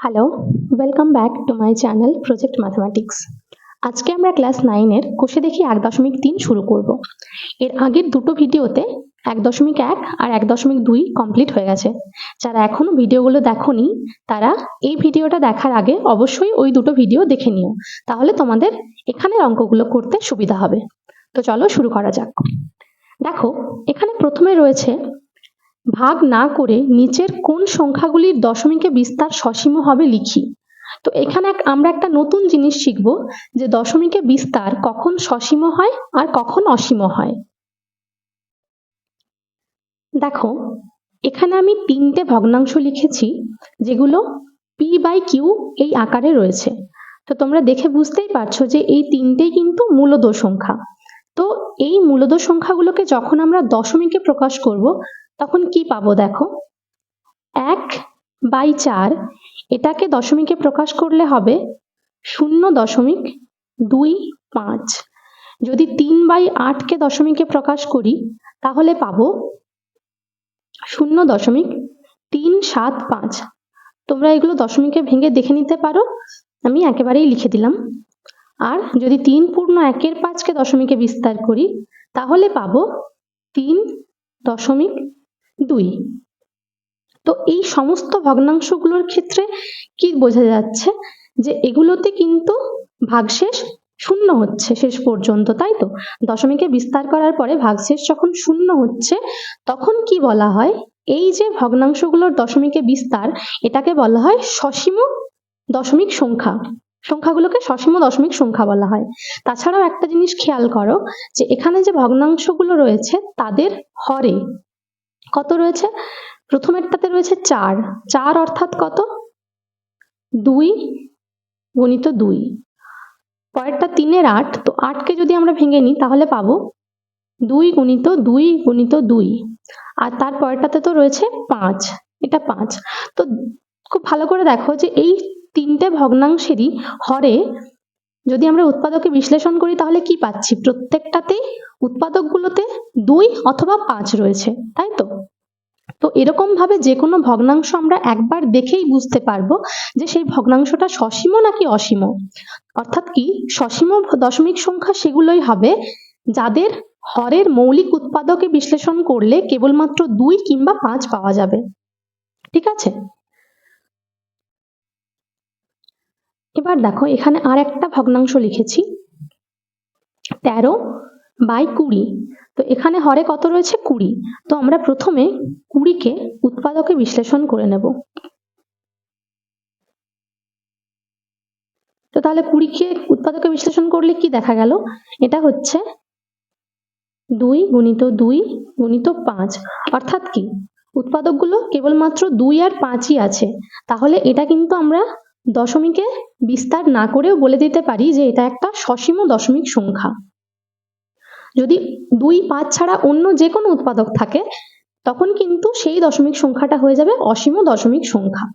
Hello welcome back to my channel project mathematics আজকে আমরা class নাইনের কোষে দেখি এক দশমিক তিন শুরু করব। এর আগের দুটো ভিডিওতে এক দশমিক এক আর এক দশমিক দুই কমপ্লিট হয়ে গেছে। যারা এখনও ভিডিওগুলো দেখোনি, তারা এই ভিডিওটা দেখার আগে অবশ্যই ওই দুটো ভিডিও দেখে নিও। তাহলে তোমাদের এখানের অঙ্কগুলো করতে সুবিধা হবে। তো চলো শুরু করা যাক। দেখো, এখানে প্রথমে রয়েছে ভাগ না করে নিচের কোন সংখ্যাগুলির দশমিকে বিস্তার সসীম হবে লিখি। তো এখানে আমরা একটা নতুন জিনিস শিখব যে দশমিকে বিস্তার কখন সসীম হয় আর কখন অসীম হয়। দেখো, এখানে আমি তিনটে ভগ্নাংশ লিখেছি, যেগুলো পি বাই কিউ এই আকারে রয়েছে। তো তোমরা দেখে বুঝতেই পারছ যে এই তিনটেই কিন্তু মূলদ সংখ্যা। তো এই মূলদ সংখ্যাগুলোকে যখন আমরা দশমিকে প্রকাশ করব, তখন কি পাবো দেখো? এক বাই চার, এটাকে দশমিকে প্রকাশ করলে হবে শূন্য দশমিক দুই পাঁচ। যদি তিন বাই আটকে দশমিকে প্রকাশ করি, তাহলে পাবো শূন্য দশমিক তিন সাত পাঁচ। তোমরা এগুলো দশমিকে ভেঙে দেখে নিতে পারো। আমি একেবারেই লিখে দিলাম। আর যদি তিন পূর্ণ একের পাঁচকে দশমিকে বিস্তার করি, তাহলে পাবো তিন দশমিক দুই। তো এই সমস্ত ভগ্নাংশগুলোর ক্ষেত্রে কি বোঝা যাচ্ছে? যে এগুলোতে কিন্তু ভাগশেষ শূন্য হচ্ছে শেষ পর্যন্ত, তাই তো? দশমিকে বিস্তার করার পরে ভাগশেষ যখন শূন্য হচ্ছে, তখন কি বলা হয়? এই যে ভগ্নাংশগুলোর দশমিকে বিস্তার, এটাকে বলা হয় সসীম দশমিক সংখ্যা। সংখ্যাগুলোকে সসীম দশমিক সংখ্যা বলা হয়। তাছাড়াও একটা জিনিস খেয়াল করো যে এখানে যে ভগ্নাংশগুলো রয়েছে, তাদের হরে কত রয়েছে? প্রথমেরটাতে রয়েছে চার। চার অর্থাৎ কত? দুই গুণিত দুই। পরেরটা তিনের আট। তো আটকে যদি আমরা ভেঙে নিই, তাহলে পাবো দুই গুণিত দুই গুণিত দুই। আর তার পরেরটাতে তো রয়েছে পাঁচ। এটা পাঁচ। তো খুব ভালো করে দেখো যে এই তিনটে ভগ্নাংশেরই হরে। যদি আমরা উৎপাদকে বিশ্লেষণ করি, তাহলে কি পাচ্ছি? প্রত্যেকটাতেই উৎপাদকগুলোতে দুই অথবা পাঁচ রয়েছে, তাই তো? তো এরকম ভাবে যে কোনো ভগ্নাংশ আমরা একবার দেখেই বুঝতে পারব যে সেই ভগ্নাংশটা সসীম নাকি অসীম অর্থাৎ কি? সসীম দশমিক সংখ্যা সেগুলোই হবে যাদের হরের মৌলিক উৎপাদকে বিশ্লেষণ করলে কেবলমাত্র দুই কিংবা পাঁচ পাওয়া যাবে। ঠিক আছে? এবার দেখো, এখানে আর একটা ভগ্নাংশ লিখেছি। তেরো বাই কুড়ি। তো এখানে হরে কত রয়েছে? কুড়ি। তো আমরা প্রথমে কুড়িকে উৎপাদকে বিশ্লেষণ করে নেব। তো তাহলে কুড়িকে উৎপাদকে বিশ্লেষণ করলে কি দেখা গেল? এটা হচ্ছে দুই গুণিত দুই গুণিত পাঁচ। অর্থাৎ কি? উৎপাদকগুলো কেবলমাত্র দুই আর পাঁচই আছে। তাহলে এটা কিন্তু আমরা দশমিকে বিস্তার না করেও বলে দিতে পারি যে এটা একটা সসীম দশমিক সংখ্যা। যদি দুই পাঁচ ছাড়া অন্য যে কোনো উৎপাদক থাকে, তখন কিন্তু সেই দশমিক সংখ্যাটা হয়ে যাবে অসীম দশমিক সংখ্যা।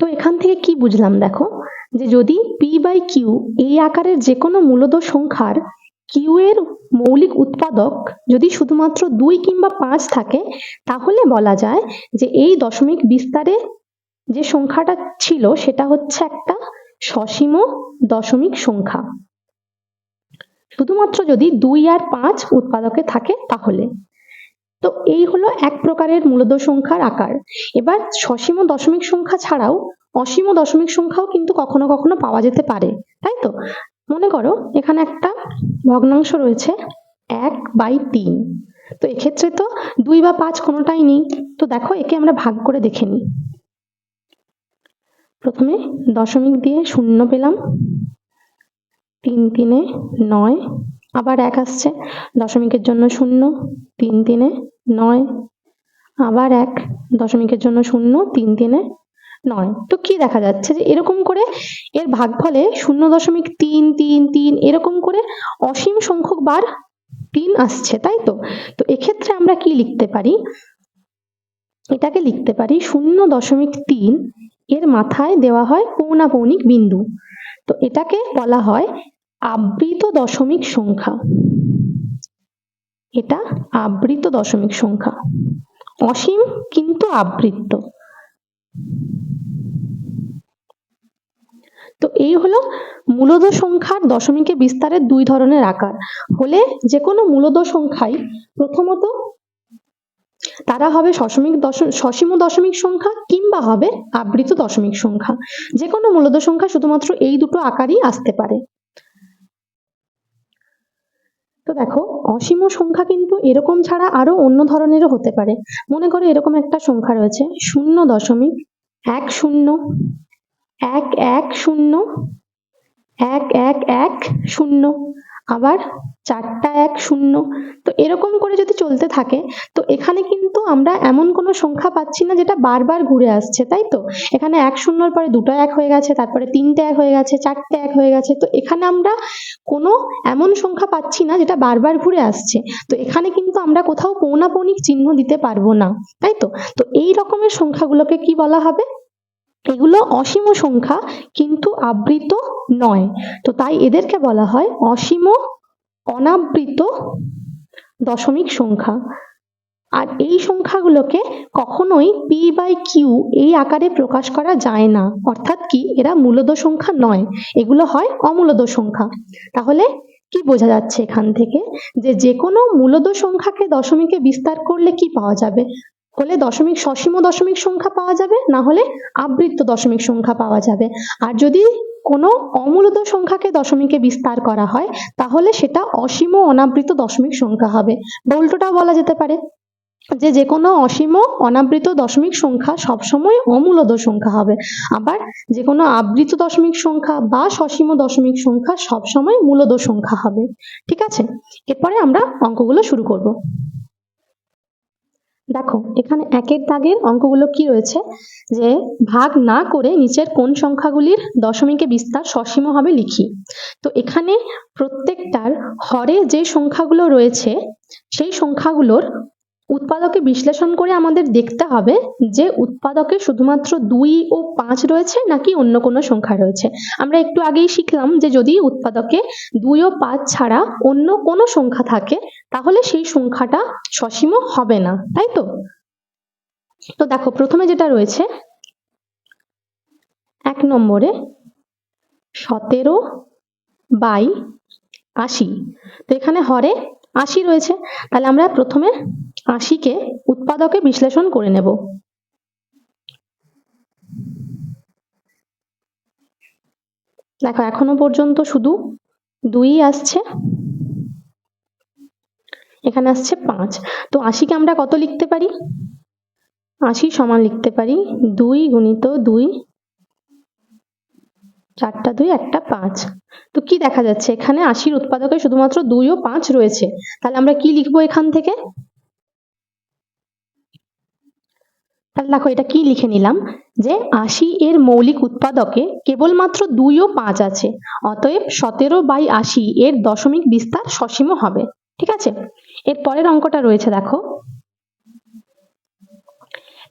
তো এখান থেকে কি বুঝলাম দেখো? যে যদি পি বাই কিউ এই আকারের যে কোনো মূলত সংখ্যার কিউ এর মৌলিক উৎপাদক যদি শুধুমাত্র দুই কিংবা পাঁচ থাকে, তাহলে বলা যায় যে এই দশমিক বিস্তারে যে সংখ্যাটা ছিল সেটা হচ্ছে একটা সসীম দশমিক সংখ্যা। শুধুমাত্র যদি দুই আর পাঁচ উৎপাদকে থাকে তাহলে। তো এই হলো এক প্রকারের মূলদ সংখ্যার আকার। এবার সসীম দশমিক সংখ্যা ছাড়াও অসীম দশমিক সংখ্যাও কিন্তু কখনো কখনো পাওয়া যেতে পারে, তাই তো? মনে করো এখানে একটা ভগ্নাংশ রয়েছে এক বাই তিন। তো এক্ষেত্রে তো দুই বা পাঁচ কোনোটাই নেই। তো দেখো একে আমরা ভাগ করে দেখে নিই। প্রথমে দশমিক দিয়ে শূন্য পেলাম। তিন তিনে নয়, আবার এক আসছে। দশমিকের জন্য শূন্য, তিন তিনে নয়, আবার এক। দশমিকের জন্য শূন্য, তিন তিনে নয়। তো কি দেখা যাচ্ছে যে এরকম করে এর ভাগফলে শূন্য দশমিক তিন তিন তিন এরকম করে অসীম সংখ্যক বার তিন আসছে, তাই তো? তো এক্ষেত্রে আমরা কি লিখতে পারি? এটাকে লিখতে পারি শূন্য দশমিক তিন এর মাথায় দেওয়া হয় পৌনাপৌনিক বিন্দু। তো এটাকে বলা হয় আবৃত দশমিক সংখ্যা। এটা আবৃত দশমিক সংখ্যা। অসীম কিন্তু আবৃত তো এই হলো মূলদ সংখ্যার দশমিকে বিস্তারের দুই ধরনের আকার। হলে যে কোনো মূলদ সংখ্যাই প্রথমত তারা হবে সশমিক দশ, সসীম দশমিক সংখ্যা কিংবা হবে আবৃত দশমিক সংখ্যা। যে কোনো মূলদ সংখ্যা শুধুমাত্র এই দুটো আকারই আসতে পারে। তো দেখো, অসীম সংখ্যা কিন্তু এরকম ছাড়া আরও অন্য ধরনেরও হতে পারে। মনে করো এরকম একটা সংখ্যা রয়েছে, শূন্য দশমিক এক শূন্য, এক এক শূন্য, এক এক এক শূন্য। আবার চারটা এক শূন্য। তো এরকম করে যদি চলতে থাকে, তো এখানে কিন্তু আমরা এমন কোনো সংখ্যা পাচ্ছি না যেটা বারবার ঘুরে আসছে, তাই তো? এখানে এক শূন্যর পরে দুটো এক হয়ে গেছে, তারপরে তিনটে এক হয়ে গেছে, চারটে এক হয়ে গেছে, তো এখানে আমরা কোনো এমন সংখ্যা পাচ্ছি না যেটা বারবার ঘুরে আসছে। তো এখানে কিন্তু আমরা কোথাও পৌনাপৌনিক চিহ্ন দিতে পারব না, তাই তো? তো এই রকমের সংখ্যাগুলোকে কি বলা হবে? এগুলো অসীম সংখ্যা কিন্তু আবৃত নয়। তো তাই এদেরকে বলা হয় অসীম অনাবৃত দশমিক সংখ্যা। আর এই সংখ্যাগুলোকে কখনোই পি বাই কিউ এই আকারে প্রকাশ করা যায় না। অর্থাৎ কি? এরা মূলদ সংখ্যা নয়। এগুলো হয় অমূলদ সংখ্যা। তাহলে কি বোঝা যাচ্ছে এখান থেকে? যে যে কোনো মূলদ সংখ্যাকে দশমিকে বিস্তার করলে কি পাওয়া যাবে? হলে দশমিক সসীম দশমিক সংখ্যা পাওয়া যাবে, না হলে আবৃত্ত দশমিক সংখ্যা পাওয়া যাবে। আর যদি কোনো অমূলত সংখ্যাকে দশমিকে বিস্তার করা হয়, তাহলে সেটা অসীম অনাবৃত দশমিক সংখ্যা হবে। বা বলা যেতে পারে যে যে কোনো অসীম অনাবৃত দশমিক সংখ্যা সবসময় অমূলদ সংখ্যা হবে। আবার যে কোনো আবৃত দশমিক সংখ্যা বা সসীম দশমিক সংখ্যা সবসময় মূলদ সংখ্যা হবে। ঠিক আছে? এরপরে আমরা অঙ্কগুলো শুরু করব। দেখো, এখানে একের দাগের অঙ্কগুলো কি রয়েছে? যে ভাগ না করে নিচের কোন সংখ্যাগুলির দশমিকে বিস্তার সসীম হবে লিখি। তো এখানে প্রত্যেকটার হরে যে সংখ্যাগুলো রয়েছে, সেই সংখ্যাগুলোর উৎপাদকে বিশ্লেষণ করে আমাদের দেখতে হবে যে উৎপাদকে শুধুমাত্র দুই ও পাঁচ রয়েছে নাকি অন্য কোনো সংখ্যা রয়েছে। আমরা একটু আগেই শিখলাম যে যদি উৎপাদকে দুই ও পাঁচ ছাড়া অন্য কোনো সংখ্যা থাকে, তাহলে সেই সংখ্যাটা সসীম হবে না, তাই তো? তো দেখো, প্রথমে যেটা রয়েছে, এক নম্বরে সতেরো বাই আশি। তো এখানে হরে আশি রয়েছে। তাহলে আমরা প্রথমে আশিকে উৎপাদকে বিশ্লেষণ করে নেব। দেখো, এখনও পর্যন্ত শুধু দুই আসছে। এখানে আসছে পাঁচ। তো আশিকে আমরা কত লিখতে পারি? আশি সমান লিখতে পারি দুই গুণিত দুই চারটা দুই, একটা পাঁচ। তো কি দেখা যাচ্ছে? এখানে আশির উৎপাদকে শুধুমাত্র দুই ও পাঁচ রয়েছে। তাহলে আমরা কি লিখব এখান থেকে? তাহলে দেখো, এটা কি লিখে নিলাম? যে আশি এর মৌলিক উৎপাদকে কেবলমাত্র দুই ও পাঁচ আছে, অতএব সতেরো বাই আশি এর দশমিক বিস্তার সসীম হবে। ঠিক আছে? এর পরের অঙ্কটা রয়েছে, দেখো।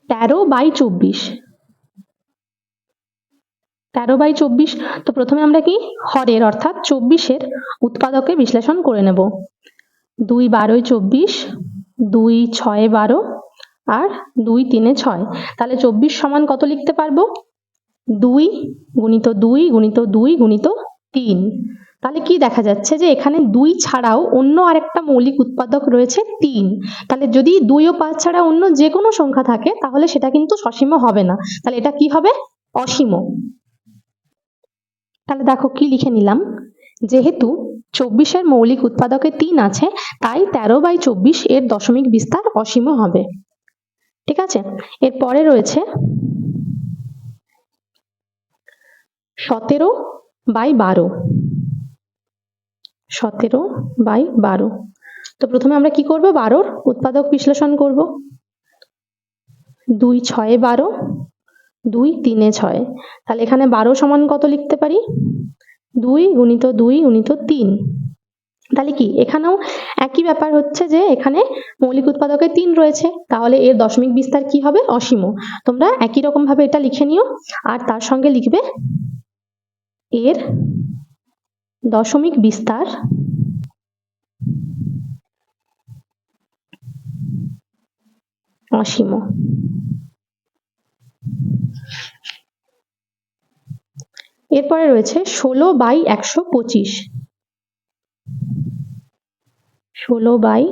তেরো বাই চব্বিশ। তেরো বাই চব্বিশ, তো প্রথমে আমরা কি? হরের, অর্থাৎ চব্বিশের উৎপাদকে বিশ্লেষণ করে নেব। দুই বারোয় চব্বিশ, দুই ছয় বারো আর দুই তিনে ছয়। তাহলে চব্বিশ সমান কত লিখতে পারব? দুই গুণিত দুই গুণিত দুই গুণিত তিন। তাহলে কি দেখা যাচ্ছে যে এখানে দুই ছাড়াও অন্য আরেকটা মৌলিক উৎপাদক রয়েছে তিন। তাহলে যদি দুই ও পাঁচ ছাড়া অন্য যে কোনো সংখ্যা থাকে, তাহলে সেটা কিন্তু সসীম হবে না। তাহলে এটা কি হবে? অসীম। তাহলে দেখো কি লিখে নিলাম। যেহেতু চব্বিশের মৌলিক উৎপাদকে তিন আছে, তাই তেরো বাই চব্বিশ এর দশমিক বিস্তার অসীম হবে। ঠিক আছে? এর পরে রয়েছে সতেরো বাই বারো। সতেরো বাই বারো। তো প্রথমে আমরা কি করব? বারোর উৎপাদক বিশ্লেষণ করব। দুই ছয়ে বারো দুই তিনে ছয়। তাহলে এখানে বারো সমান কত লিখতে পারি? দুই গুণিত দুই গুণিত তিন। তাহলে কি? এখানেও একই ব্যাপার হচ্ছে যে এখানে মৌলিক উৎপাদকে তিন রয়েছে। তাহলে এর দশমিক বিস্তার কি হবে? অসীম। তোমরা একই রকম ভাবে এটা লিখে নিও। আর তার সঙ্গে লিখবে এর দশমিক বিস্তার অসীম। এরপরে রয়েছে ষোলো বাই একশো পঁচিশ। ষোলো বাই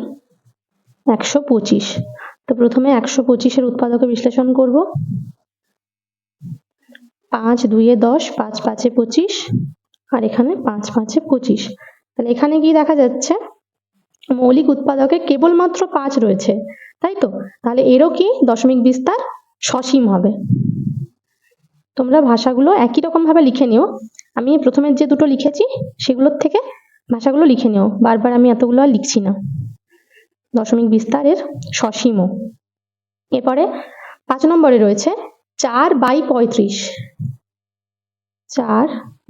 একশো পঁচিশ। তো প্রথমে একশো পঁচিশের উৎপাদকে বিশ্লেষণ করব। পাঁচ দুইয়ে দশ, পাঁচ পাঁচে পঁচিশ, আর এখানে পাঁচ পাঁচে পঁচিশ। তাহলে এখানে কি দেখা যাচ্ছে মৌলিক উৎপাদকে কেবলমাত্র পাঁচ রয়েছে, তাই তো? তাহলে এরও কি দশমিক বিস্তার? সসীম হবে। তোমরা ভাষাগুলো একই রকম ভাবে লিখে নিও। আমি প্রথমে যে দুটো লিখেছি, সেগুলোর থেকে ভাষাগুলো লিখে নিও। বারবার আমি এতগুলো আর লিখছি না। দশমিক বিস্তারের সসীম এরপরে পাঁচ নম্বরে রয়েছে, চার বাই পঁয়ত্রিশ। চার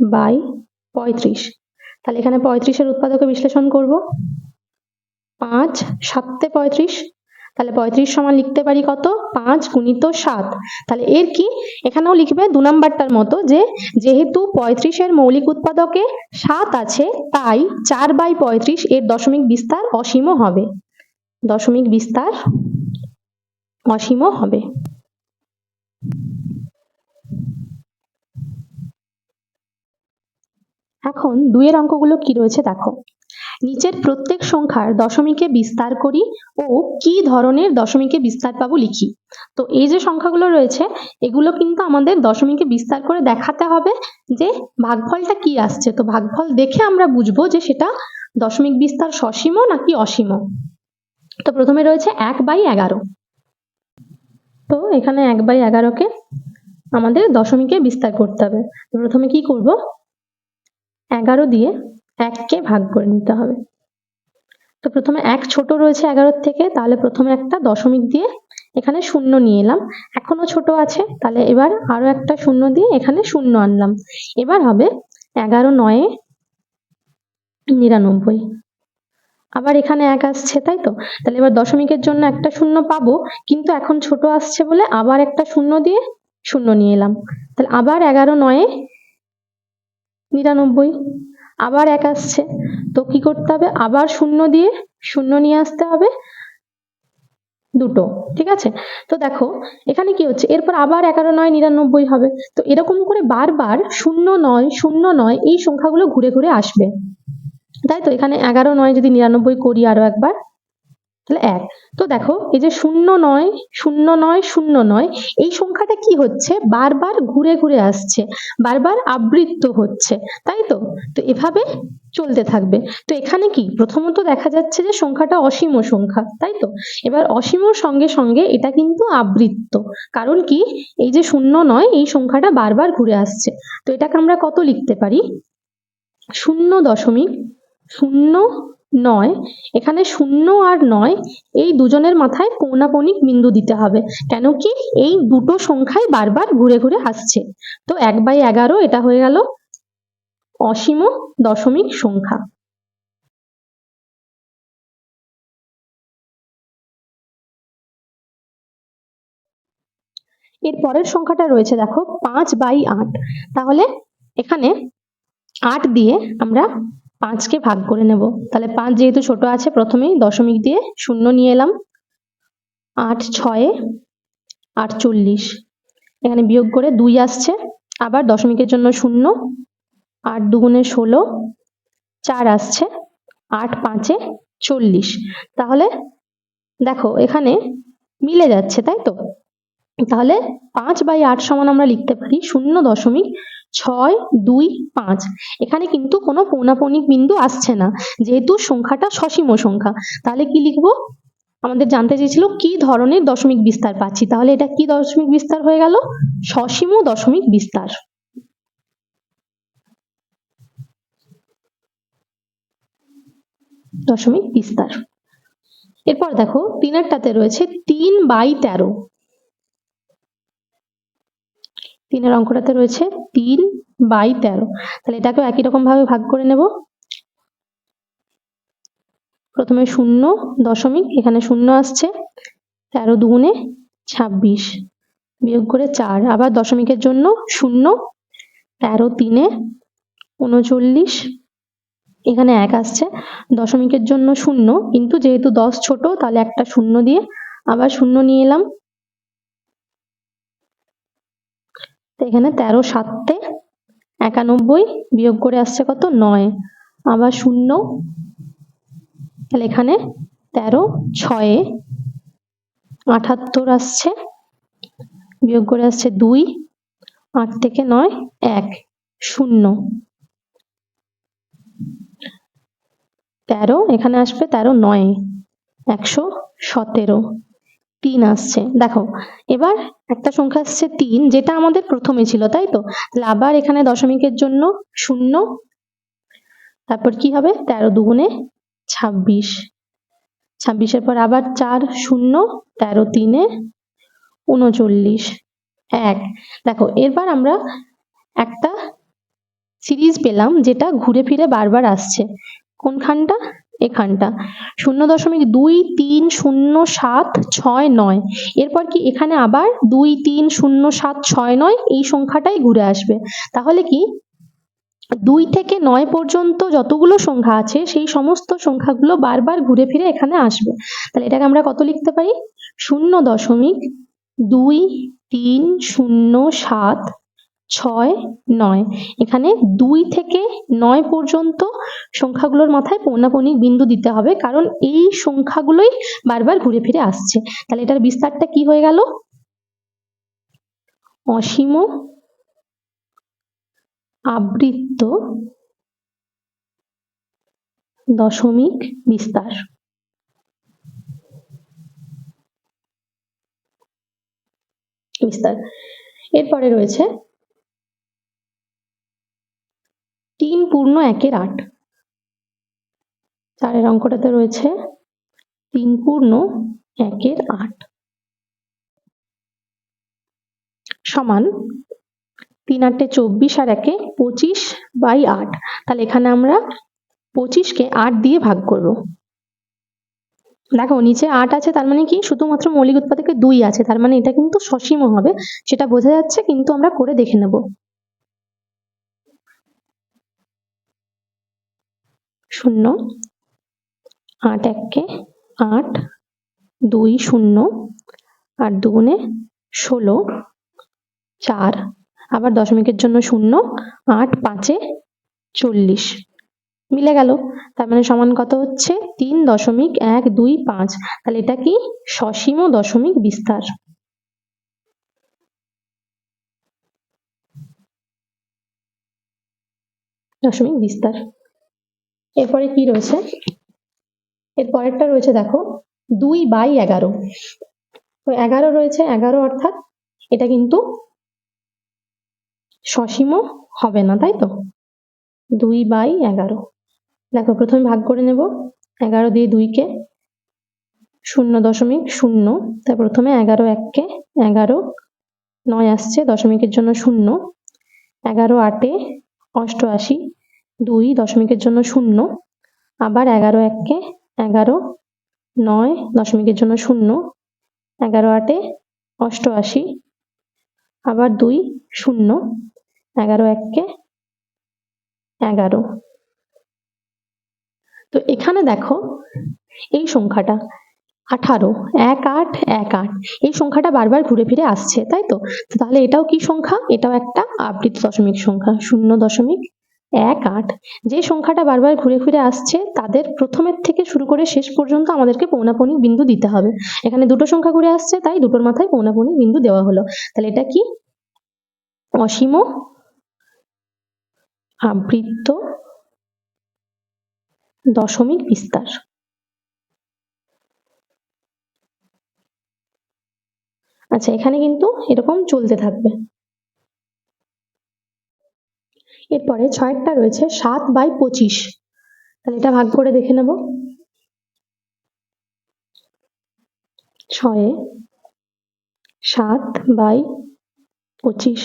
বাই পঁয়ত্রিশ। তাহলে এখানে পঁয়ত্রিশের উৎপাদকে বিশ্লেষণ করব। পাঁচ সাতে পঁয়ত্রিশ তাহলে পঁয়ত্রিশ সমান লিখতে পারি কত? পাঁচ গুণিত সাত। তাহলে এর কি? এখানেও লিখবে দু নাম্বারটার মতো যে, যেহেতু পঁয়ত্রিশের মৌলিক উৎপাদকে সাত আছে, তাই চার বাই পঁয়ত্রিশ এর দশমিক বিস্তার অসীমও হবে। দশমিক বিস্তার অসীমও হবে। এখন দুইয়ের অঙ্কগুলো কি রয়েছে দেখো। নিচের প্রত্যেক সংখ্যার দশমিকে বিস্তার করি ও কি ধরনের দশমিকে বিস্তার পাবো লিখি। তো এই যে সংখ্যাগুলো রয়েছে, এগুলো কিন্তু আমাদের দশমিকে বিস্তার করে দেখাতে হবে যে ভাগফলটা কি আসছে। তো ভাগফল দেখে আমরা বুঝব যে সেটা দশমিক বিস্তার সসীম নাকি অসীম তো প্রথমে রয়েছে এক বাই এগারো। তো এখানে এক বাই এগারোকে আমাদের দশমিকে বিস্তার করতে হবে। প্রথমে কি করব? এগারো দিয়ে এককে ভাগ করে নিতে হবে। তো প্রথমে এক ছোট রয়েছে এগারোর থেকে, তাহলে প্রথমে একটা দশমিক দিয়ে এখানে শূন্য নিয়ে এলাম। এখনও ছোট আছে, তাহলে এবার আরও একটা শূন্য দিয়ে এখানে শূন্য আনলাম। এবার হবে এগারো নয়ে নিরানব্বই। আবার এখানে এক আসছে, তাই তো? তাহলে এবার দশমিকের জন্য একটা শূন্য পাবো, কিন্তু এখন ছোট আসছে বলে আবার একটা শূন্য দিয়ে শূন্য নিয়ে এলাম। তাহলে আবার এগারো নয়ে নিরানব্বই। আবার এক আসছে। তো কি করতে হবে? আবার শূন্য দিয়ে শূন্য নিয়ে আসতে হবে দুটো, ঠিক আছে? তো দেখো, এখানে কি হচ্ছে? এরপর আবার এগারো, নয়, নিরানব্বই হবে। তো এরকম করে বারবার শূন্য নয় শূন্য নয় এই সংখ্যাগুলো ঘুরে ঘুরে আসবে। তাই তো? এখানে এগারো, নয় যদি নিরানব্বই করি আরও একবার তাহলে এক। তো দেখো, এই যে শূন্য নয় শূন্য নয় শূন্য নয়, এই সংখ্যাটা কি হচ্ছে? বারবার ঘুরে ঘুরে আসছে, বারবার আবৃত্ত হচ্ছে, তাই তো? তো এভাবে চলতে থাকবে। তো এখানে কি? প্রথমত দেখা যাচ্ছে যে সংখ্যাটা অসীম সংখ্যা, তাই তো? এবার অসীমর সঙ্গে সঙ্গে এটা কিন্তু আবৃত্ত। কারণ কি? এই যে শূন্য নয়, এই সংখ্যাটা বারবার ঘুরে আসছে। তো এটাকে আমরা কত লিখতে পারি? শূন্য দশমিক শূন্য নয়, এখানে শূন্য আর নয়, এই দুজনের মাথায় পৌনাপৌনিক বিন্দু দিতে হবে। কেন কি এই দুটো সংখ্যাই বারবার ঘুরে ঘুরে আসছে। তো এক বাই এগারো, এটা হয়ে গেল অসীম দশমিক সংখ্যা। এর পরের সংখ্যাটা রয়েছে, দেখো, পাঁচ বাই আট। তাহলে এখানে আট দিয়ে আমরা পাঁচকে ভাগ করে নেব। তাহলে পাঁচ যেহেতু ছোট আছে, প্রথমেই দশমিক দিয়ে শূন্য নিয়ে এলাম। আট ছয়ে আটচল্লিশ এখানে বিয়োগ করে দুই আসছে। আবার দশমিকের জন্য শূন্য। আট দুগুণে ষোলো, চার আসছে। আট পাঁচে চল্লিশ। তাহলে দেখো, এখানে মিলে যাচ্ছে, তাই তো? তাহলে পাঁচ বাই আট সমান আমরা লিখতে পারি শূন্য দশমিক ছয়, দুই, পাঁচ। এখানে কিন্তু কোনো পৌনাপৌনিক বিন্দু আসছে না, যেহেতু সংখ্যাটা সসীম সংখ্যা। তাহলে কি লিখব? আমাদের জানতে চেয়েছিল কি ধরনের দশমিক বিস্তার পাচ্ছি। তাহলে এটা কি দশমিক বিস্তার হয়ে গেল? সসীম দশমিক বিস্তার। দশমিক বিস্তার। এরপর দেখো তিনেরটাতে রয়েছে তিন বাই তেরো। তিনের অঙ্কটাতে রয়েছে তিন বাই তেরো। তাহলে এটাকেও একই রকম ভাবে ভাগ করে নেব। প্রথমে শূন্য দশমিক, এখানে শূন্য আসছে, তেরো দুগুণে ছাব্বিশ বিয়োগ করে চার। আবার দশমিকের জন্য শূন্য, তেরো তিনে উনচল্লিশ, এখানে এক আসছে। দশমিকের জন্য শূন্য, কিন্তু যেহেতু দশ ছোট, তাহলে একটা শূন্য দিয়ে আবার শূন্য নিয়ে এলাম। তো এখানে তেরো সাতে একানব্বই বিয়োগ করে আসছে কত? নয়। আবার শূন্য। তাহলে এখানে তেরো ছয়ে আঠাত্তর আসছে। বিয়োগ করে আসছে দুই। আট থেকে নয়, এক। শূন্য। তেরো, এখানে আসবে তেরো নয়। একশো সতেরো। তিন আসছে। দেখো, এবার একটা সংখ্যা আসছে তিন, যেটা আমাদের প্রথমে ছিল, তাই তো? আবার এখানে দশমিকের জন্য শূন্য। তারপর কি হবে? তেরো দুগুণে ছাব্বিশ। ছাব্বিশের পর আবার চার, শূন্য, তেরো তিনে উনচল্লিশ, এক। দেখো এবার আমরা একটা সিরিজ পেলাম, যেটা ঘুরে ফিরে বারবার আসছে। কোনখানটা? এখানটা। শূন্য দশমিক দুই তিন শূন্য সাত ছয় নয়। এরপর কি এখানে আবার দুই তিন শূন্য সাত ছয় নয় এই সংখ্যাটাই ঘুরে আসবে। তাহলে কি দুই থেকে নয় পর্যন্ত যতগুলো সংখ্যা আছে সেই সমস্ত সংখ্যাগুলো বারবার ঘুরে ফিরে এখানে আসবে। তাহলে এটাকে আমরা কত লিখতে পারি? শূন্য দশমিক দুই তিন শূন্য সাত ছয়, নয়। এখানে দুই থেকে নয় পর্যন্ত সংখ্যাগুলোর মাথায় পৌনাপৌনিক বিন্দু দিতে হবে, কারণ এই সংখ্যাগুলোই বারবার ঘুরে ফিরে আসছে। তাহলে এটার বিস্তারটা কি হয়ে গেল? অসীম আবৃত্ত দশমিক বিস্তার। বিস্তার। এরপরে রয়েছে তিন পূর্ণ একের আট। চারের অঙ্কটাতে রয়েছে তিন পূর্ণ একের আট। সমান তিন আটে চব্বিশ আর একে পঁচিশ বাই আট। তাহলে এখানে আমরা পঁচিশকে আট দিয়ে ভাগ করব। দেখো, নিচে আট আছে, তার মানে কি? শুধুমাত্র মৌলিক উৎপাদকে দুই আছে, তার মানে এটা কিন্তু সসীম হবে। সেটা বোঝা যাচ্ছে, কিন্তু আমরা করে দেখে নেব। শূন্য, আট এককে আট, দুই শূন্য, আট দুগুণে ষোলো, চার। আবার দশমিকের জন্য শূন্য, আট পাঁচে চল্লিশ। মিলে গেল। তার মানে সমান কত হচ্ছে? তিন দশমিক এক দুই পাঁচ। তাহলে এটা কি? সসীম দশমিক বিস্তার। দশমিক বিস্তার। এরপরে কি রয়েছে? এর পরেরটা রয়েছে দেখো, দুই বাই এগারো। তো এগারো রয়েছে, এগারো অর্থাৎ এটা কিন্তু সসীম হবে না, তাই তো? দুই বাই এগারো। দেখো, প্রথমে ভাগ করে নেব। এগারো দিয়ে দুইকে শূন্য দশমিক শূন্য। তাই প্রথমে এগারো এককে এগারো নয় আসছে দশমিকের জন্য শূন্য। এগারো আটে অষ্টআশি দুই দশমিকের জন্য শূন্য, আবার এগারো এককে এগারো, নয় দশমিকের জন্য শূন্য, এগারো আটে অষ্টআশি, আবার দুই শূন্য, এগারো এককে এগারো। তো এখানে দেখো এই সংখ্যাটা আঠারো, এক আট এক আট, এই সংখ্যাটা বারবার ঘুরে ফিরে আসছে, তাই তো? তাহলে এটাও কি সংখ্যা? এটাও একটা আবৃত দশমিক সংখ্যা, শূন্য দশমিক এক আট। যে সংখ্যাটা বারবার ঘুরে ফিরে আসছে, তাদের প্রথমের থেকে শুরু করে শেষ পর্যন্ত আমাদেরকে পৌনাপৌনিক বিন্দু দিতে হবে। এখানে দুটো সংখ্যা ঘুরে আসছে, তাই দুটোর মাথায় পৌনাপৌনিক বিন্দু দেওয়া হলো। তাহলে এটা কি? অসীম আবৃত্ত দশমিক বিস্তার। আচ্ছা এখানে কিন্তু এরকম চলতে থাকবে। এরপরে ছয়েরটা রয়েছে সাত বাই পঁচিশ। তাহলে এটা ভাগ করে দেখে নেব। ছয়ে সাত বাই পঁচিশ।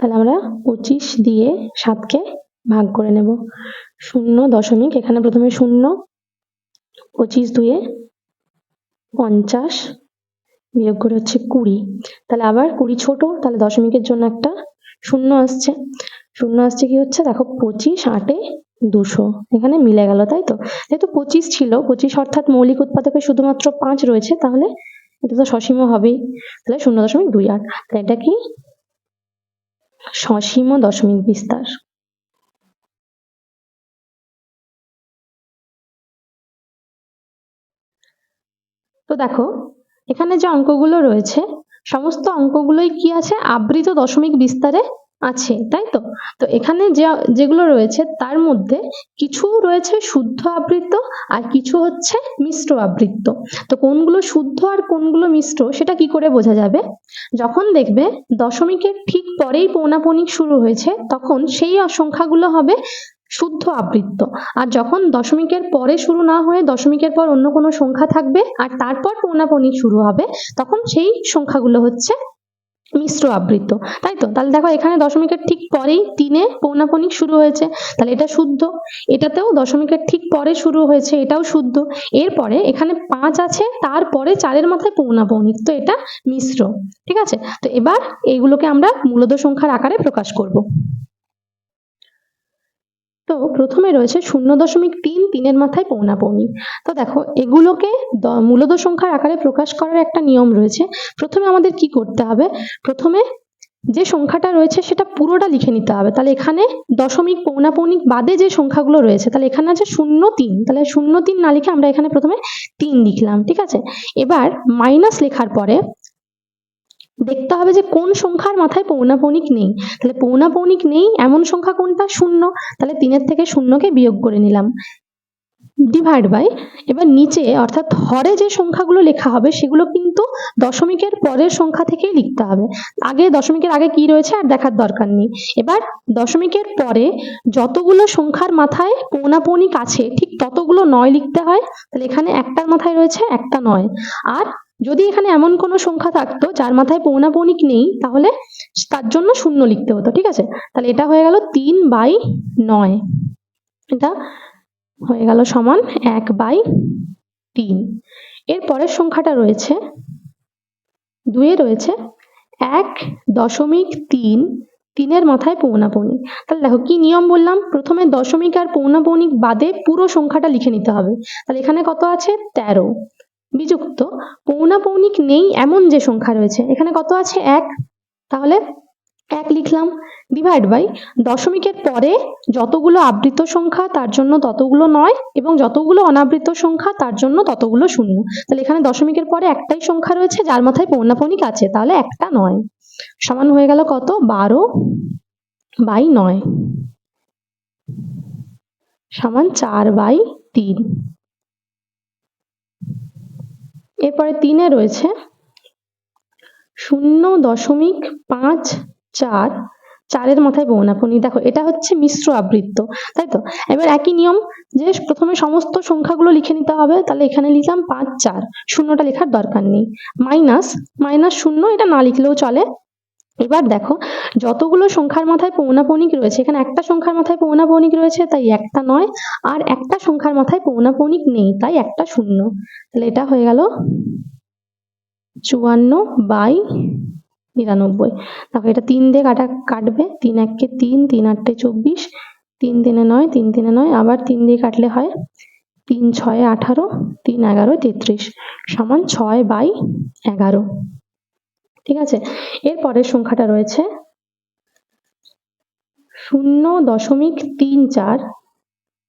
তাহলে আমরা পঁচিশ দিয়ে সাতকে ভাগ করে নেব। শূন্য দশমিক, এখানে প্রথমে শূন্য, পঁচিশ দুয়ে পঞ্চাশ বিয়োগ করে হচ্ছে কুড়ি। তাহলে আবার কুড়ি ছোট, তাহলে দশমিকের জন্য একটা শূন্য আসছে। শূন্য আসছে কি হচ্ছে? দেখো পঁচিশ আটে দুশো। এখানে মিলে গেল, তাই তো? যেহেতু পঁচিশ ছিল, পঁচিশ অর্থাৎ মৌলিক উৎপাদকে শুধুমাত্র পাঁচ রয়েছে, তাহলে এটা তো সসীম হবেই। তাহলে শূন্য দশমিক দুই আট। তাহলে এটা কি? সসীম দশমিক বিস্তার। তো দেখো, এখানে যে অঙ্কগুলো রয়েছে সমস্ত অঙ্কগুলোই কি আছে? আবৃত দশমিক বিস্তারে আছে, তাই তো? তো এখানে যেগুলো রয়েছে তার মধ্যে কিছু রয়েছে শুদ্ধ আবৃত্ত আর কিছু হচ্ছে মিশ্র আবৃত্ত। তো কোনগুলো শুদ্ধ আর কোনগুলো মিশ্র সেটা কি করে বোঝা যাবে? যখন দেখবে দশমিকের ঠিক পরেই পৌনাপনিক শুরু হয়েছে, তখন সেই সংখ্যাগুলো হবে শুদ্ধ আবৃত্ত। আর যখন দশমিকের পরে শুরু না হয়ে দশমিকের পর অন্য কোনো সংখ্যা থাকবে আর তারপর পৌনাপনিক শুরু হবে, তখন সেই সংখ্যাগুলো হচ্ছে মিশ্র আবৃত্ত। তাই তো? তাহলে দেখো এখানে দশমিকের ঠিক পরেই তিনে পৌনাপনিক শুরু হয়েছে। তাহলে এটা শুদ্ধ। এটাতেও দশমিকের ঠিক পরে শুরু হয়েছে, এটাও শুদ্ধ। এরপরে এখানে পাঁচ আছে, তারপরে চারের মাথায় পৌনাপনিক তো এটা মিশ্র। ঠিক আছে? তো এবার এইগুলোকে আমরা মূলদ সংখ্যার আকারে প্রকাশ করব। তো প্রথমে রয়েছে শূন্য দশমিক তিন তিনের মাথায় পৌনাপৌনি। তো দেখো, এগুলোকে মূলদ সংখ্যার আকারে প্রকাশ করার একটা নিয়ম রয়েছে। প্রথমে আমাদের কি করতে হবে? প্রথমে যে সংখ্যাটা রয়েছে সেটা পুরোটা লিখে নিতে হবে। তাহলে এখানে দশমিক পৌনাপৌনিক বাদে যে সংখ্যাগুলো রয়েছে, তাহলে এখানে আছে শূন্য তিন। তাহলে শূন্য তিন না লিখে আমরা এখানে প্রথমে তিন লিখলাম, ঠিক আছে? এবার মাইনাস লেখার পরে দেখতে হবে যে কোন সংখ্যার মাথায় পৌনাপৌনিক নেই। তাহলে পৌনাপৌনিক নেই, এমন সংখ্যা কোনটা? শূন্য। তাহলে তিনের থেকে শূন্যকে বিয়োগ করে নিলাম। ডিভাইড বাই এবার নিচে, অর্থাৎ হরে যে সংখ্যাগুলো লেখা হবে, সেগুলো কিন্তু দশমিকের পরের সংখ্যা থেকেই লিখতে হবে। আগে দশমিকের আগে কি রয়েছে? আর দেখার দরকার নেই। এবার দশমিকের পরে যতগুলো সংখ্যার মাথায় পৌনাপৌনিক আছে, ঠিক ততগুলো নয় লিখতে হয়। তাহলে এখানে একটার মাথায় রয়েছে, একটা নয়। আর যদি এখানে এমন কোনো সংখ্যা থাকতো যার মাথায় পৌনাপৌনিক নেই, তাহলে তার জন্য শূন্য লিখতে হতো, ঠিক আছে? তাহলে এটা হয়ে গেল তিন বাই নয়। এটা হয়ে গেল সমান এক বাই তিন। এর পরের সংখ্যাটা রয়েছে, দুয়ে রয়েছে এক দশমিক তিন, তিনের মাথায় পৌনাপৌনিক। তাহলে দেখো কি নিয়ম বললাম? প্রথমে দশমিক আর পৌনাপৌনিক বাদে পুরো সংখ্যাটা লিখে নিতে হবে। তাহলে এখানে কত আছে? তেরো। বিযুক্ত। পৌনাপৌনিক নেই, এমন যে সংখ্যা রয়েছে। এখানে কত আছে? এক। তাহলে এক লিখলাম। ডিভাইড বাই দশমিকের পরে যতগুলো আবৃত সংখ্যা, তার জন্য ততগুলো নয় এবং যতগুলো অনাবৃত সংখ্যা, তার জন্য ততগুলো শূন্য। তাহলে এখানে দশমিকের পরে একটাই সংখ্যা রয়েছে, যার মাথায় পৌনাপৌনিক আছে। তাহলে একটা নয়। সমান হয়ে গেল কত? বারো বাই নয়। সমান চার বাই তিন। এরপরে তিনে রয়েছে শূন্য দশমিক পাঁচ চার। চারের মাথায় বৌনাপনি দেখো, এটা হচ্ছে মিশ্র আবৃত্ত, তাই তো? এবার একই নিয়ম, যে প্রথমে সমস্ত সংখ্যাগুলো লিখে নিতে হবে, তাহলে এখানে লিখলাম পাঁচ চার। শূন্যটা লেখার দরকার নেই। মাইনাস মাইনাস শূন্য, এটা না লিখলেও চলে। এবার দেখো, যতগুলো সংখ্যার মাথায় পৌনাপৌনিক রয়েছে, এখানে একটা সংখ্যার মাথায় পৌনাপৌনিক রয়েছে, তাই একটা নয়, আর একটা সংখ্যার মাথায় পৌনাপৌনিক নেই, তাই একটা শূন্য। তাহলে এটা হয়ে গেল চুয়ান্ন বাই নিরানব্বই। তারপর এটা তিন দিয়ে কাটা কাটবে, তিন এককে তিন তিন আটটে চব্বিশ, তিন তিনে নয়, তিন তিনে নয়, আবার তিন দিয়ে কাটলে হয় তিন ছয় আঠারো, তিন এগারো তেত্রিশ, সমান ছয় বাই এগারো। ঠিক আছে? এর পরের সংখ্যাটা রয়েছে শূন্য দশমিক তিন চার।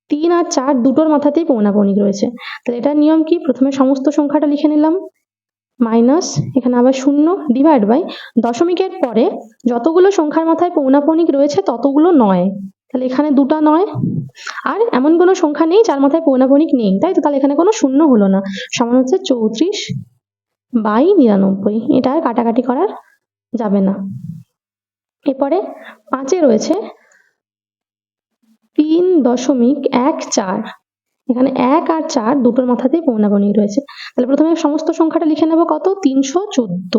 তিন আর চার দুটোর মাথাতেই পৌনাপৌনিক রয়েছে। তাহলে এটার নিয়ম কি? প্রথমে সমস্ত সংখ্যাটা লিখে নিলাম। মাইনাস, এখানে আবার শূন্য ডিভাইড বাই দশমিকের পরে যতগুলো সংখ্যার মাথায় পৌনাপৌনিক রয়েছে ততগুলো নয়। তাহলে এখানে দুটা নয়। আর এমন কোনো সংখ্যা নেই যার মাথায় পৌনাপৌনিক নেই। তাই তো? তাহলে এখানে কোনো শূন্য হলো না। সমান হচ্ছে চৌত্রিশ। বাই নিরানব্বই। এটা আর কাটাকাটি করার যাবে না। এরপরে পাঁচে রয়েছে তিন দশমিক এক চার। এখানে এক আর চার দুটোর মাথাতেই পৌনাপৌনিক রয়েছে। তাহলে প্রথমে সমস্ত সংখ্যাটা লিখে নেব কত? তিনশো চোদ্দ।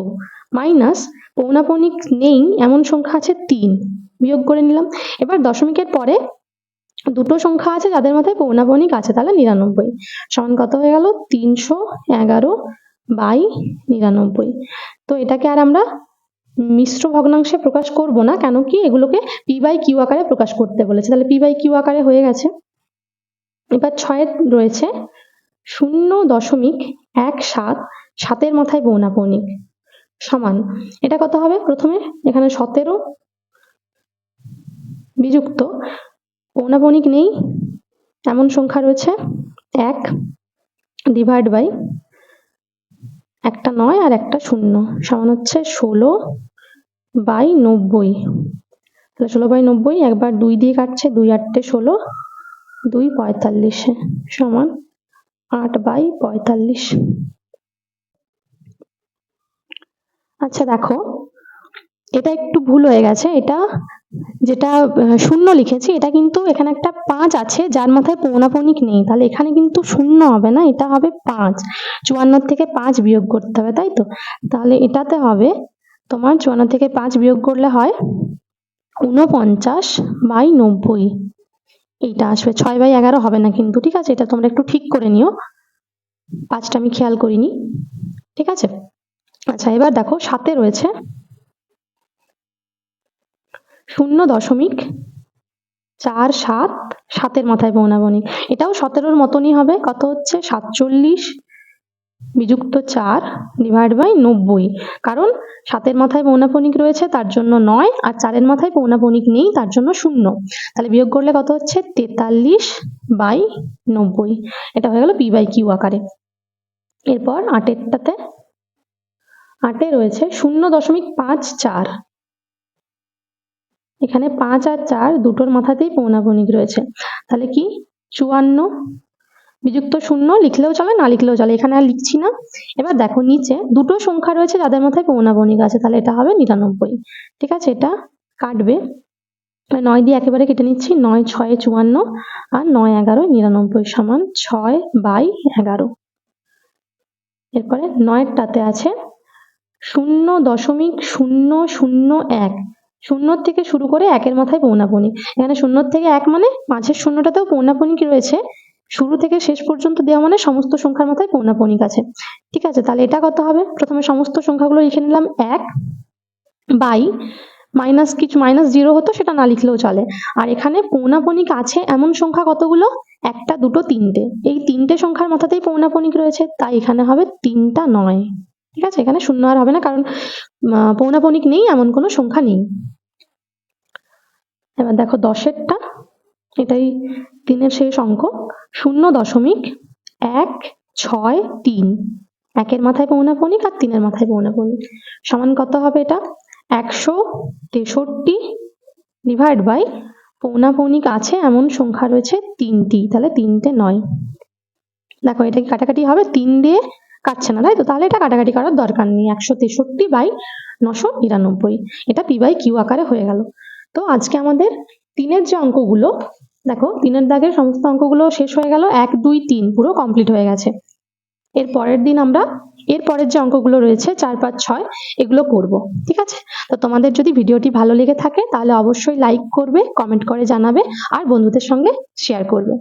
মাইনাস পৌনাপৌনিক নেই, এমন সংখ্যা আছে তিন। বিয়োগ করে নিলাম। এবার দশমিকের পরে দুটো সংখ্যা আছে যাদের মাথায় পৌনাপৌনিক আছে, তাহলে নিরানব্বই। সমান কত হয়ে গেল? তিনশো এগারো বাই নিরানব্বই। তো এটাকে আর আমরা মিশ্র ভগ্নাংশে প্রকাশ করব না, কেন কি এগুলোকে পি বাই কিউ আকারে প্রকাশ করতে বলেছে। তাহলে পি বাই কিউ আকারে হয়ে গেছে। এবার ছয়ের রয়েছে শূন্য দশমিক এক সাত, সাতের মাথায় পৌনাপৌনিক সমান। এটা কত হবে প্রথমে? এখানে সতেরো বিযুক্ত। পৌনাপৌনিক নেই, এমন সংখ্যা রয়েছে এক ডিভাইড বাই একটা নয় আর একটা শূন্য। সমান হচ্ছে ষোলো বাই নব্বই। তাহলে ষোলো বাই নব্বই একবার দুই দিয়ে কাটছে, দুই আটটে ষোলো, দুই পঁয়তাল্লিশে। সমান আট বাই পঁয়তাল্লিশ। আচ্ছা দেখো, এটা একটু ভুল হয়ে গেছে। এটা যেটা শূন্য লিখেছি, এটা কিন্তু এখানে একটা পাঁচ আছে, যার মাথায় পৌনাপৌনিক নেই। তাহলে এখানে কিন্তু শূন্য হবে না, এটা হবে পাঁচ। চুয়ান্নর থেকে পাঁচ বিয়োগ করতে হবে, তাই তো? তাহলে এটাতে হবে তোমার চুয়ান্ন থেকে পাঁচ বিয়োগ করলে হয় ঊনপঞ্চাশ বাই নব্বই। এইটা আসবে, ছয় বাই এগারো হবে না কিন্তু, ঠিক আছে? এটা তোমরা একটু ঠিক করে নিও। পাঁচটা আমি খেয়াল করিনি, ঠিক আছে? আচ্ছা এবার দেখো সাথে রয়েছে। শূন্য দশমিক চার সাত, সাতের মাথায় পৌনাবনিক এটাও সতেরোর মতনই হবে। কত হচ্ছে? সাতচল্লিশ বিযুক্ত চার ডিভাইড বাই নব্বই। কারণ সাতের মাথায় পৌনাপনিক রয়েছে, তার জন্য নয়, আর চারের মাথায় পৌনাপনিক নেই, তার জন্য শূন্য। তাহলে বিয়োগ করলে কত হচ্ছে? তেতাল্লিশ বাই নব্বই। এটা হয়ে গেল পি বাই কিউ আকারে। এরপর আটেরটাতে, আটে রয়েছে শূন্য দশমিক পাঁচ চার। এখানে পাঁচ আর চার দুটোর মাথাতেই পৌনাপনিক রয়েছে। তাহলে কি? চুয়ান্ন বিযুক্ত শূন্য, লিখলেও চলে, না লিখলেও চলে। এখানে আর লিখছি না। এবার দেখো, নিচে দুটো সংখ্যা রয়েছে যাদের মাথায় পৌনাবনিক আছে। তাহলে এটা হবে নিরানব্বই। ঠিক আছে? এটা কাটবে। নয় দিয়ে একেবারে কেটে নিচ্ছি। নয়, ছয়, চুয়ান্ন আর নয়, এগারো, নিরানব্বই সমান ছয় বাই এগারো। এরপরে নয়েরটাতে আছে শূন্য দশমিক শূন্য শূন্য এক। শূন্যর থেকে শুরু করে একের মাথায় পৌনাপনিক এখানে শূন্যর থেকে এক মানে মাঝের শূন্যটাতেও পৌনাপনিক রয়েছে? শুরু থেকে শেষ পর্যন্ত দেওয়া মানে সমস্ত সংখ্যার মাথায় পৌনাপনিক আছে ঠিক আছে, তাহলে এটা কত হবে। প্রথমে সমস্ত সংখ্যাগুলো লিখে নিলাম। এক বাই মাইনাস কিছু মাইনাস জিরো হতো, সেটা না লিখলেও চলে। আর এখানে পৌনাপনিক আছে এমন সংখ্যা কতগুলো? একটা, দুটো, তিনটে। এই তিনটে সংখ্যার মাথাতেই পৌনাপনিক রয়েছে? তাই এখানে হবে তিনটা, নয়। ঠিক আছে? এখানে শূন্য আর হবে না, কারণ পৌনাপনিক নেই, এমন কোনো সংখ্যা নেই। এবার দেখো দশেরটা, এটাই তিনের শেষ অঙ্ক। শূন্য দশমিক এক ছয় তিন। একের মাথায় পৌনাপনিক আর তিনের মাথায় পৌনাপনিক। সমান কত হবে এটা? একশো তেষট্টি ডিভাইড বাই পৌনাপৌনিক আছে, এমন সংখ্যা রয়েছে তিনটি। তাহলে তিনটে নয়। দেখো, এটা কি কাটাকাটি হবে? তিন দিয়ে কাটছে না তাই তো তাহলে এটা কাটাকাটি করার দরকার নেই। একশো তেষট্টি বাই নশো নিরানব্বই। এটা পি বাই কিউ আকারে হয়ে গেল। তো আজকে আমাদের তিনের যে অঙ্কগুলো, দেখো, তিনের দাগের সমস্ত অঙ্কগুলো শেষ হয়ে গেল। এক, দুই, তিন, পুরো কমপ্লিট হয়ে গেছে। এর পরের দিন আমরা, এর পরের যে অঙ্কগুলো রয়েছে, চার, পাঁচ, ছয়, এগুলো করব, ঠিক আছে? তো তোমাদের যদি ভিডিওটি ভালো লেগে থাকে, তাহলে অবশ্যই লাইক করবে কমেন্ট করে জানাবে, আর বন্ধুদের সঙ্গে শেয়ার করবে।